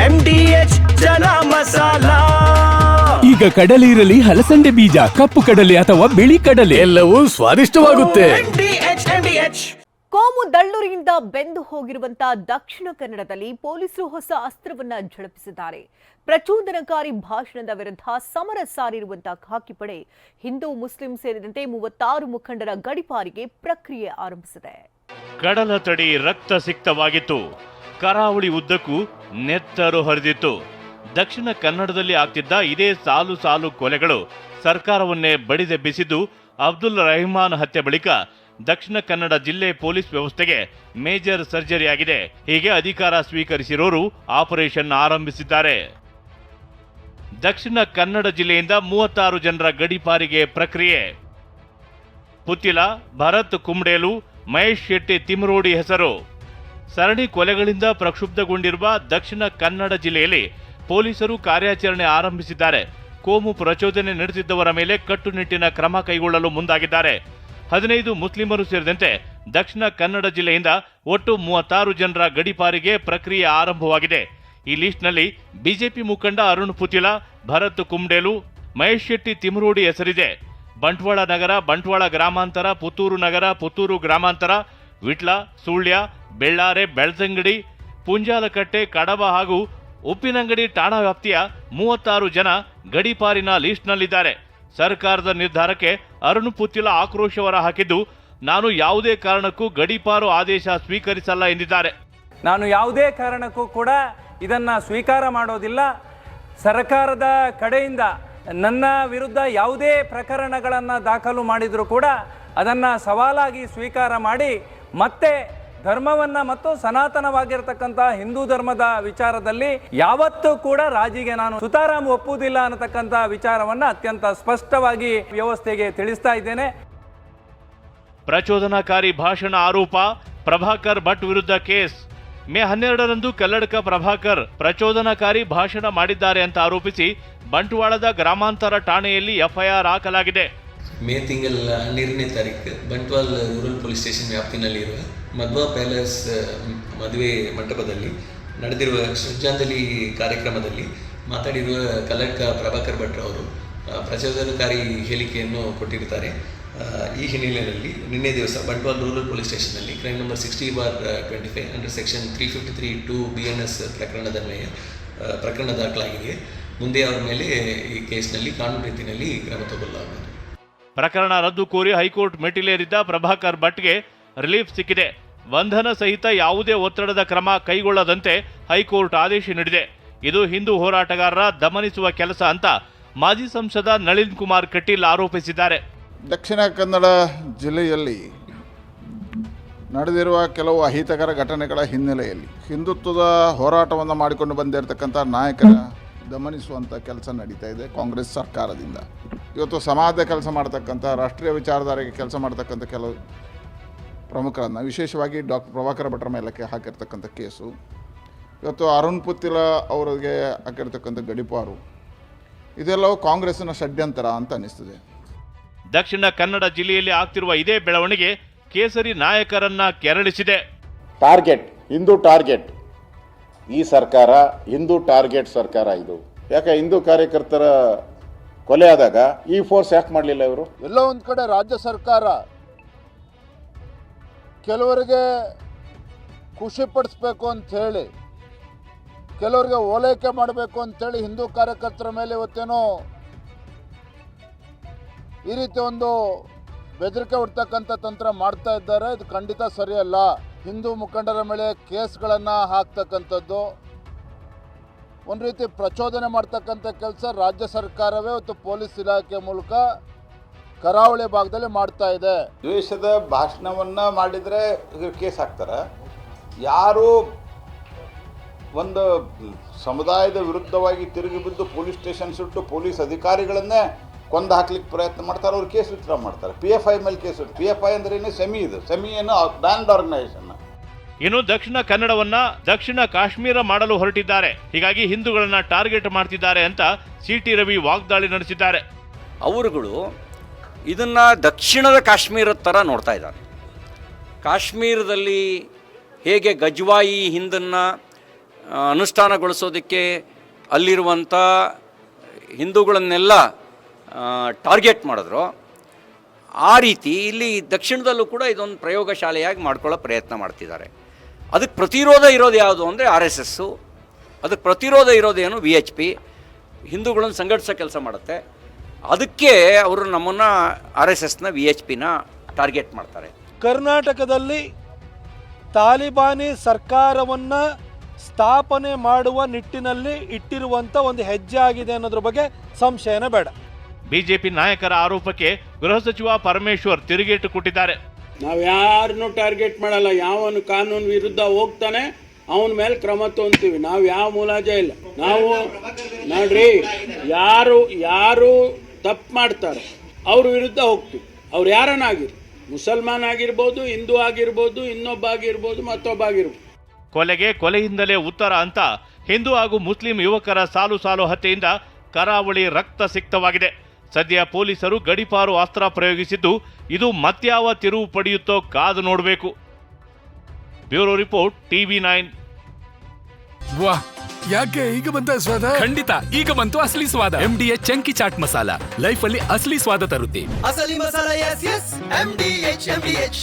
MDH masala. ಈಗ ಕಡಲೆ ಇರಲಿ ಹಲಸಂಡೆ ಬೀಜ ಕಪ್ಪು ಕಡಲೆ ಅಥವಾ ಬಿಳಿ ಕಡಲೆ. ಎಲ್ಲವೂ ಸ್ವಾದಿಷ್ಟವಾಗುತ್ತೆ. ಎಂಡಿಎಚ್ ಎಂಡಿಎಚ್ ಕೋಮು ದಳ್ಳೂರಿಯಿಂದ ಬೆಂದು ಹೋಗಿರುವಂತ ದಕ್ಷಿಣ ಕನ್ನಡದಲ್ಲಿ ಪೊಲೀಸರು ಹೊಸ ಅಸ್ತ್ರವನ್ನ ಝಳಪಿಸಿದ್ದಾರೆ. ಪ್ರಚೋದನಕಾರಿ ಭಾಷಣದ ವಿರುದ್ಧ ಸಮರ ಸಾರಿರುವಂತ ಖಾಕಿ ಪಡೆ ಹಿಂದೂ ಮುಸ್ಲಿಂ ಸೇರಿದಂತೆ ಮೂವತ್ತಾರು ಮುಖಂಡರ ಗಡಿಪಾರಿಗೆ ಪ್ರಕ್ರಿಯೆ ಆರಂಭಿಸಿದೆ. ಕಡಲ ತಡಿ ರಕ್ತ ಸಿಕ್ತವಾಗಿತ್ತು. ಕರಾವಳಿ ಉದ್ದಕ್ಕೂ ನೆತ್ತರು ಹರಿದಿತ್ತು. ದಕ್ಷಿಣ ಕನ್ನಡದಲ್ಲಿ ಆಗ್ತಿದ್ದ ಇದೇ ಸಾಲು ಸಾಲು ಕೊಲೆಗಳು ಸರ್ಕಾರವನ್ನೇ ಬಡಿದೆಬ್ಬಿಸಿದ್ದು ಅಬ್ದುಲ್ ರಹಮಾನ್ ಹತ್ಯೆ ಬಳಿಕ ದಕ್ಷಿಣ ಕನ್ನಡ ಜಿಲ್ಲೆ ಪೊಲೀಸ್ ವ್ಯವಸ್ಥೆಗೆ ಮೇಜರ್ ಸರ್ಜರಿ ಆಗಿದೆ. ಹೀಗೆ ಅಧಿಕಾರ ಸ್ವೀಕರಿಸಿರೋರು ಆಪರೇಷನ್ ಆರಂಭಿಸಿದ್ದಾರೆ. ದಕ್ಷಿಣ ಕನ್ನಡ ಜಿಲ್ಲೆಯಿಂದ ಮೂವತ್ತಾರು ಜನರ ಗಡಿಪಾರಿಗೆ ಪ್ರಕ್ರಿಯೆ. ಪುತ್ತಿಲ, ಭರತ್ ಕುಂಬ್ಡೇಲು ಮಹೇಶ್ ಶೆಟ್ಟಿ ತಿಮರೋಡಿ ಹೆಸರು. ಸರಣಿ ಕೊಲೆಗಳಿಂದ ಪ್ರಕ್ಷುಬ್ಧಗೊಂಡಿರುವ ದಕ್ಷಿಣ ಕನ್ನಡ ಜಿಲ್ಲೆಯಲ್ಲಿ ಪೊಲೀಸರು ಕಾರ್ಯಾಚರಣೆ ಆರಂಭಿಸಿದ್ದಾರೆ. ಕೋಮು ಪ್ರಚೋದನೆ ನಡೆಸಿದ್ದವರ ಮೇಲೆ ಕಟ್ಟುನಿಟ್ಟಿನ ಕ್ರಮ ಕೈಗೊಳ್ಳಲು ಮುಂದಾಗಿದ್ದಾರೆ. ಹದಿನೈದು ಮುಸ್ಲಿಮರು ಸೇರಿದಂತೆ ದಕ್ಷಿಣ ಕನ್ನಡ ಜಿಲ್ಲೆಯಿಂದ ಒಟ್ಟು ಮೂವತ್ತಾರು ಜನರ ಗಡಿಪಾರಿಗೆ ಪ್ರಕ್ರಿಯೆ ಆರಂಭವಾಗಿದೆ. ಈ ಲಿಸ್ಟ್ನಲ್ಲಿ ಬಿಜೆಪಿ ಮುಖಂಡ ಅರುಣ್ ಪುತಿಲ, ಭರತ್ ಕುಮ್ಡೇಲು ಮಹೇಶ್ ಶೆಟ್ಟಿ ತಿಮರೋಡಿ ಹೆಸರಿದೆ. ಬಂಟ್ವಾಳ ನಗರ, ಬಂಟ್ವಾಳ ಗ್ರಾಮಾಂತರ, ಪುತ್ತೂರು ನಗರ, ಪುತ್ತೂರು ಗ್ರಾಮಾಂತರ, ವಿಟ್ಲ, ಸುಳ್ಯ, ಬೆಳ್ಳಾರೆ, ಬೆಳ್ತಂಗಡಿ, ಪುಂಜಾಲಕಟ್ಟೆ, ಕಡಬ ಹಾಗೂ ಉಪ್ಪಿನಂಗಡಿ ಠಾಣಾ ವ್ಯಾಪ್ತಿಯ ಮೂವತ್ತಾರು ಜನ ಗಡಿಪಾರಿನ ಲಿಸ್ಟ್ನಲ್ಲಿದ್ದಾರೆ. ಸರ್ಕಾರದ ನಿರ್ಧಾರಕ್ಕೆ ಅರುಣ್ ಪುತ್ತಿಲ ಆಕ್ರೋಶ ಹೊರ ಹಾಕಿದ್ದು ನಾನು ಯಾವುದೇ ಕಾರಣಕ್ಕೂ ಗಡಿಪಾರು ಆದೇಶ ಸ್ವೀಕರಿಸಲ್ಲ ಎಂದಿದ್ದಾರೆ. ನಾನು ಯಾವುದೇ ಕಾರಣಕ್ಕೂ ಕೂಡ ಇದನ್ನು ಸ್ವೀಕಾರ ಮಾಡೋದಿಲ್ಲ. ಸರ್ಕಾರದ ಕಡೆಯಿಂದ ನನ್ನ ವಿರುದ್ಧ ಯಾವುದೇ ಪ್ರಕರಣಗಳನ್ನು ದಾಖಲು ಮಾಡಿದರೂ ಕೂಡ ಅದನ್ನು ಸವಾಲಾಗಿ ಸ್ವೀಕಾರ ಮಾಡಿ ಮತ್ತೆ ಧರ್ಮವನ್ನು ಮತ್ತು ಸನಾತನವಾಗಿರ್ತಕ್ಕಂಥ ಹಿಂದೂ ಧರ್ಮದ ವಿಚಾರದಲ್ಲಿ ಯಾವತ್ತೂ ಕೂಡ ರಾಜಿಗೆ ನಾನು ಸುತಾರಾಮ್ ಒಪ್ಪುವುದಿಲ್ಲ ಅನ್ನತಕ್ಕಂಥ ವಿಚಾರವನ್ನು ಅತ್ಯಂತ ಸ್ಪಷ್ಟವಾಗಿ ವ್ಯವಸ್ಥೆಗೆ ತಿಳಿಸ್ತಾ ಇದ್ದೇನೆ. ಪ್ರಚೋದನಕಾರಿ ಭಾಷಣ ಆರೋಪ ಪ್ರಭಾಕರ್ ಭಟ್ ವಿರುದ್ಧ ಕೇಸ್. ಮೇ ಹನ್ನೆರಡರಂದು ಕಲ್ಲಡ್ಕ ಪ್ರಭಾಕರ್ ಪ್ರಚೋದನಕಾರಿ ಭಾಷಣ ಮಾಡಿದ್ದಾರೆ ಅಂತ ಆರೋಪಿಸಿ ಬಂಟ್ವಾಳದ ಗ್ರಾಮಾಂತರ ಠಾಣೆಯಲ್ಲಿ ಎಫ್ಐಆರ್ ಹಾಕಲಾಗಿದೆ. ಮೇ ತಿಂಗಳ ಹನ್ನೆರಡನೇ ತಾರೀಕು ಬಂಟ್ವಾಲ್ ರೂರಲ್ ಪೊಲೀಸ್ ಸ್ಟೇಷನ್ ವ್ಯಾಪ್ತಿನಲ್ಲಿರುವ ಮಧ್ವಾ ಪ್ಯಾಲೇಸ್ ಮದುವೆ ಮಂಟಪದಲ್ಲಿ ನಡೆದಿರುವ ಶ್ರದ್ಧಾಂಜಲಿ ಕಾರ್ಯಕ್ರಮದಲ್ಲಿ ಮಾತಾಡಿರುವ ಕಲ್ಲಡ್ಕ ಪ್ರಭಾಕರ್ ಭಟ್ ಅವರು ಪ್ರಚೋದನಕಾರಿ ಹೇಳಿಕೆಯನ್ನು ಕೊಟ್ಟಿರ್ತಾರೆ ಈ ಹಿನ್ನೆಲೆಯಲ್ಲಿ ನಿನ್ನೆ ದಿವಸ Bantwal rural police ಸ್ಟೇಷನ್ನಲ್ಲಿ crime number sixty bar twenty five under section three fifty three two B N S ಪ್ರಕರಣದ ಮೇಲೆ ಪ್ರಕರಣ ದಾಖಲಾಗಿದೆ. ಮುಂದೆ ಅವರ ಮೇಲೆ ಈ ಕೇಸ್ನಲ್ಲಿ, ಕಾನೂನು ರೀತಿಯಲ್ಲಿ ಕ್ರಮ ತಗೊಳ್ಳಲಾಗುವುದು. ಪ್ರಕರಣ ರದ್ದು ಕೋರಿ ಹೈಕೋರ್ಟ್ ಮೆಟ್ಟಿಲೇರಿದ್ದ ಪ್ರಭಾಕರ್ ಭಟ್ಗೆ ರಿಲೀಫ್ ಸಿಕ್ಕಿದೆ. ಬಂಧನ ಸಹಿತ ಯಾವುದೇ ಒತ್ತಡದ ಕ್ರಮ ಕೈಗೊಳ್ಳದಂತೆ ಹೈಕೋರ್ಟ್ ಆದೇಶ ನೀಡಿದೆ. ಇದು ಹಿಂದೂ ಹೋರಾಟಗಾರರ ದಮನಿಸುವ ಕೆಲಸ ಅಂತ ಮಾಜಿ ಸಂಸದ ನಳಿನ್ ಕುಮಾರ್ ಕಟೀಲ್ ಆರೋಪಿಸಿದ್ದಾರೆ. ದಕ್ಷಿಣ ಕನ್ನಡ ಜಿಲ್ಲೆಯಲ್ಲಿ ನಡೆದಿರುವ ಕೆಲವು ಅಹಿತಕರ ಘಟನೆಗಳ ಹಿನ್ನೆಲೆಯಲ್ಲಿ ಹಿಂದುತ್ವದ ಹೋರಾಟವನ್ನು ಮಾಡಿಕೊಂಡು ಬಂದಿರತಕ್ಕಂಥ ನಾಯಕರ ದಮನಿಸುವಂಥ ಕೆಲಸ ನಡೀತಾ ಇದೆ ಕಾಂಗ್ರೆಸ್ ಸರ್ಕಾರದಿಂದ. ಇವತ್ತು ಸಮಾಜದ ಕೆಲಸ ಮಾಡ್ತಕ್ಕಂಥ, ರಾಷ್ಟ್ರೀಯ ವಿಚಾರಧಾರೆಗೆ ಕೆಲಸ ಮಾಡ್ತಕ್ಕಂಥ ಕೆಲವು ಪ್ರಮುಖರನ್ನು, ವಿಶೇಷವಾಗಿ ಡಾಕ್ಟರ್ ಪ್ರಭಾಕರ ಭಟ್ರ ಮೇಲಕ್ಕೆ ಹಾಕಿರ್ತಕ್ಕಂಥ ಕೇಸು. ಇವತ್ತು ಅರುಣ್ ಪುತ್ತಿಲ ಅವರಿಗೆ ಹಾಕಿರ್ತಕ್ಕಂಥ ಗಡಿಪಾರು. ಇದೆಲ್ಲವೂ ಕಾಂಗ್ರೆಸ್ಸಿನ ಷಡ್ಯಂತರ ಅಂತ ಅನ್ನಿಸ್ತದೆ. ದಕ್ಷಿಣ ಕನ್ನಡ ಜಿಲ್ಲೆಯಲ್ಲಿ ಆಗ್ತಿರುವ ಇದೇ ಬೆಳವಣಿಗೆ ಕೇಸರಿ ನಾಯಕರನ್ನ ಕೆರಳಿಸಿದೆ. Target Hindu target. ಈ ಸರ್ಕಾರ ಹಿಂದೂ ಟಾರ್ಗೆಟ್ ಸರ್ಕಾರ ಇದು. ಯಾಕೆ ಹಿಂದೂ ಕಾರ್ಯಕರ್ತರ ಕೊಲೆ ಆದಾಗ ಈ ಫೋರ್ಸ್ ಯಾಕೆ ಮಾಡಲಿಲ್ಲ ಇವರು? ಎಲ್ಲೋ ಒಂದು ಕಡೆ ರಾಜ್ಯ ಸರ್ಕಾರ ಕೆಲವರಿಗೆ ಖುಷಿ ಪಡಿಸ್ಬೇಕು ಅಂತ ಹೇಳಿ ಕೆಲವರಿಗೆ ಓಲೈಕೆ ಮಾಡಬೇಕು ಅಂತೇಳಿ ಹಿಂದೂ ಕಾರ್ಯಕರ್ತರ ಮೇಲೆ ಇವತ್ತೇನೋ ಈ ರೀತಿ ಒಂದು ಬೆದರಿಕೆ ಹುಡ್ತಕ್ಕಂಥ ತಂತ್ರ ಮಾಡ್ತಾ ಇದ್ದಾರೆ. ಇದು ಖಂಡಿತ ಸರಿಯಲ್ಲ. ಹಿಂದೂ ಮುಖಂಡರ ಮೇಲೆ ಕೇಸ್ಗಳನ್ನು ಹಾಕ್ತಕ್ಕಂಥದ್ದು. ಒಂದು ರೀತಿ ಪ್ರಚೋದನೆ ಮಾಡ್ತಕ್ಕಂಥ ಕೆಲಸ ರಾಜ್ಯ ಸರ್ಕಾರವೇ ಮತ್ತು ಪೊಲೀಸ್ ಇಲಾಖೆ ಮೂಲಕ ಕರಾವಳಿ ಭಾಗದಲ್ಲಿ ಮಾಡ್ತಾ ಇದೆ. ದ್ವೇಷದ ಭಾಷಣವನ್ನ ಮಾಡಿದರೆ ಕೇಸ್ ಹಾಕ್ತಾರೆ. ಯಾರು ಒಂದು ಸಮುದಾಯದ ವಿರುದ್ಧವಾಗಿ ತಿರುಗಿ ಬಿದ್ದು ಪೊಲೀಸ್ ಸ್ಟೇಷನ್ ಸುಟ್ಟು ಪೊಲೀಸ್ ಅಧಿಕಾರಿಗಳನ್ನೇ ಕೊಂದು ಹಾಕ್ಲಿಕ್ಕೆ ಪ್ರಯತ್ನ ಮಾಡ್ತಾರೆ ಅವ್ರು ಕೇಸ್ ವಿತ್ಡ್ರಾ ಮಾಡ್ತಾರೆ. ಪಿ ಎಫ್ ಐ ಮೇಲೆ ಕೇಸ್ ಪಿ ಎಫ್ ಐ ಅಂದ್ರೇನೆ ಏನು? ಸೆಮಿ ಇದು. ಸೆಮಿ ಏನು? ಬ್ಯಾಂಡ್ ಆರ್ಗನೈಸೇಷನ್ ಇನ್ನು ದಕ್ಷಿಣ ಕನ್ನಡವನ್ನ ದಕ್ಷಿಣ ಕಾಶ್ಮೀರ ಮಾಡಲು ಹೊರಟಿದ್ದಾರೆ. ಹೀಗಾಗಿ ಹಿಂದೂಗಳನ್ನ ಟಾರ್ಗೆಟ್ ಮಾಡ್ತಿದ್ದಾರೆ ಅಂತ ಸಿ ಟಿ ರವಿ ವಾಗ್ದಾಳಿ ನಡೆಸಿದ್ದಾರೆ. ಅವರುಗಳು ಇದನ್ನ ದಕ್ಷಿಣದ ಕಾಶ್ಮೀರದ ಥರ ನೋಡ್ತಾ ಇದ್ದಾರೆ. ಕಾಶ್ಮೀರದಲ್ಲಿ ಹೇಗೆ ಗಜ್ವಾಯಿ ಹಿಂದನ್ನು ಅನುಷ್ಠಾನಗೊಳಿಸೋದಕ್ಕೆ ಅಲ್ಲಿರುವಂಥ ಹಿಂದೂಗಳನ್ನೆಲ್ಲ ಟಾರ್ಗೆಟ್ ಮಾಡಿದ್ರು. ಆ ರೀತಿ ಇಲ್ಲಿ ದಕ್ಷಿಣದಲ್ಲೂ ಕೂಡ ಇದೊಂದು ಪ್ರಯೋಗಶಾಲೆಯಾಗಿ ಮಾಡ್ಕೊಳ್ಳೋ ಪ್ರಯತ್ನ ಮಾಡ್ತಿದ್ದಾರೆ. ಅದಕ್ಕೆ ಪ್ರತಿರೋಧ ಇರೋದು ಯಾವುದು ಅಂದರೆ ಆರ್ ಎಸ್ ಎಸ್ಸು ಅದಕ್ಕೆ ಪ್ರತಿರೋಧ ಇರೋದೇನು ವಿ ಎಚ್ ಪಿ. ಹಿಂದೂಗಳನ್ನು ಸಂಘಟಿಸೋ ಕೆಲಸ ಮಾಡುತ್ತೆ. ಅದಕ್ಕೆ ಅವರು ನಮ್ಮನ್ನು ಆರ್ ಎಸ್ ಎಸ್ನ, ವಿ ಎಚ್ ಪಿನ ಟಾರ್ಗೆಟ್ ಮಾಡ್ತಾರೆ. ಕರ್ನಾಟಕದಲ್ಲಿ ತಾಲಿಬಾನಿ ಸರ್ಕಾರವನ್ನು ಸ್ಥಾಪನೆ ಮಾಡುವ ನಿಟ್ಟಿನಲ್ಲಿ ಇಟ್ಟಿರುವಂಥ ಒಂದು ಹೆಜ್ಜೆ ಆಗಿದೆ ಅನ್ನೋದ್ರ ಬಗ್ಗೆ ಸಂಶಯನೇ ಬೇಡ. ಬಿಜೆಪಿ ನಾಯಕರ ಆರೋಪಕ್ಕೆ ಗೃಹ ಸಚಿವ ಪರಮೇಶ್ವರ್ ತಿರುಗೇಟು ಕೊಟ್ಟಿದ್ದಾರೆ. ನಾವು ಯಾರನ್ನು ಟಾರ್ಗೆಟ್ ಮಾಡಲ್ಲ. ಯಾವನು ಕಾನೂನು ವಿರುದ್ಧ ಹೋಗ್ತಾನೆ ಅವನ ಮೇಲೆ ಕ್ರಮ ತಗೊಂತೀವಿ ನಾವು ಯಾವ ಮುಲಾಜ ಇಲ್ಲ. ನಾವು ನೋಡ್ರಿ ಯಾರು ಯಾರು ತಪ್ಪು ಮಾಡ್ತಾರೆ ಅವ್ರ ವಿರುದ್ಧ ಹೋಗ್ತೀವಿ. ಅವ್ರು ಯಾರನ್ನಾಗಿರಿ ಮುಸಲ್ಮಾನ್ ಆಗಿರ್ಬೋದು ಹಿಂದೂ ಆಗಿರ್ಬೋದು ಇನ್ನೊಬ್ಬ ಆಗಿರ್ಬೋದು ಮತ್ತೊಬ್ಬ ಆಗಿರ್ಬೋದು. ಕೊಲೆಗೆ ಕೊಲೆಯಿಂದಲೇ ಉತ್ತರ ಅಂತ ಹಿಂದೂ ಹಾಗೂ ಮುಸ್ಲಿಂ ಯುವಕರ ಸಾಲು ಸಾಲು ಹತ್ಯೆಯಿಂದ ಕರಾವಳಿ ರಕ್ತ ಸಿಕ್ತವಾಗಿದೆ. ಸದ್ಯ ಪೊಲೀಸರು ಗಡಿಪಾರು ಅಸ್ತ್ರ ಪ್ರಯೋಗಿಸಿದ್ದು ಇದು ಮತ್ಯಾವ ತಿರುವು ಪಡೆಯುತ್ತೋ ಕಾದು ನೋಡಬೇಕು. Bureau report TV nine. ವಾ ಯಾಕೆ ಈಗ ಬಂತ ಸ್ವಾದ? ಖಂಡಿತ ಈಗ ಬಂತು ಅಸಲಿ ಸ್ವಾದ. M D H chunky chaat masala. Life ಅಲ್ಲಿ ಅಸಲಿ ಸ್ವಾದ ತರುತ್ತೆ. ಅಸಲಿ masala S S M D H M D H